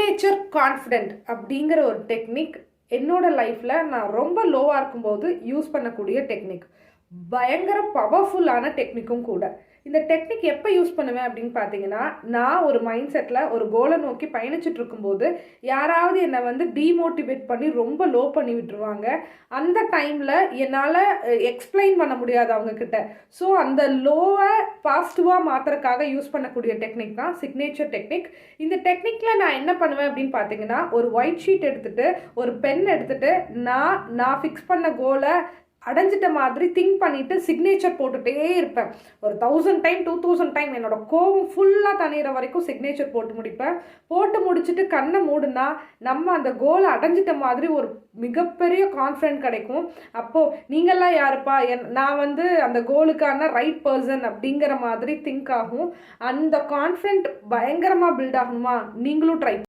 Signature confident அப்படிங்கிற ஒரு technique என்னோட லைஃப்பில் நான் ரொம்ப லோவாக இருக்கும்போது யூஸ் பண்ணக்கூடிய டெக்னிக் பயங்கர பவர்ஃபுல்லான டெக்னிக்கும் கூட. இந்த டெக்னிக் எப்போ யூஸ் பண்ணுவேன் அப்படின்னு பார்த்தீங்கன்னா நான் ஒரு மைண்ட் செட்டில் ஒரு கோலை நோக்கி பயணிச்சுட்டு இருக்கும்போது யாராவது என்னை வந்து டீமோட்டிவேட் பண்ணி ரொம்ப லோ பண்ணி விட்டுருவாங்க. அந்த டைமில் என்னால் எக்ஸ்பிளைன் பண்ண முடியாது அவங்கக்கிட்ட ஸோ அந்த லோவை பாசிட்டிவாக மாத்துறக்காக யூஸ் பண்ணக்கூடிய டெக்னிக் தான் சிக்னேச்சர் டெக்னிக் இந்த டெக்னிக்கில் நான் என்ன பண்ணுவேன் அப்படின்னு பார்த்தீங்கன்னா ஒரு ஒயிட் ஷீட் எடுத்துகிட்டு ஒரு பென் எடுத்துகிட்டு நான் நான் ஃபிக்ஸ் பண்ண கோலை அடைஞ்சிட்ட மாதிரி திங்க் பண்ணிட்டு சிக்னேச்சர் போட்டுட்டே இருப்பேன். ஒரு thousand time two thousand time என்னோட கோவம் ஃபுல்லாக தனியிற வரைக்கும் சிக்னேச்சர் போட்டு முடிப்பேன். போட்டு முடிச்சுட்டு கண்ணை மூடுனா நம்ம அந்த கோலை அடைஞ்சிட்ட மாதிரி ஒரு மிகப்பெரிய கான்ஃபிடென்ட் கிடைக்கும். அப்போது நீங்கள்லாம் யாருப்பா? என் நான் வந்து அந்த கோலுக்கான ரைட் பர்சன் அப்படிங்கிற மாதிரி திங்க் ஆகும். அந்த கான்ஃபிடென்ட் பயங்கரமாக பில்ட் ஆகணுமா நீங்களும் ட்ரை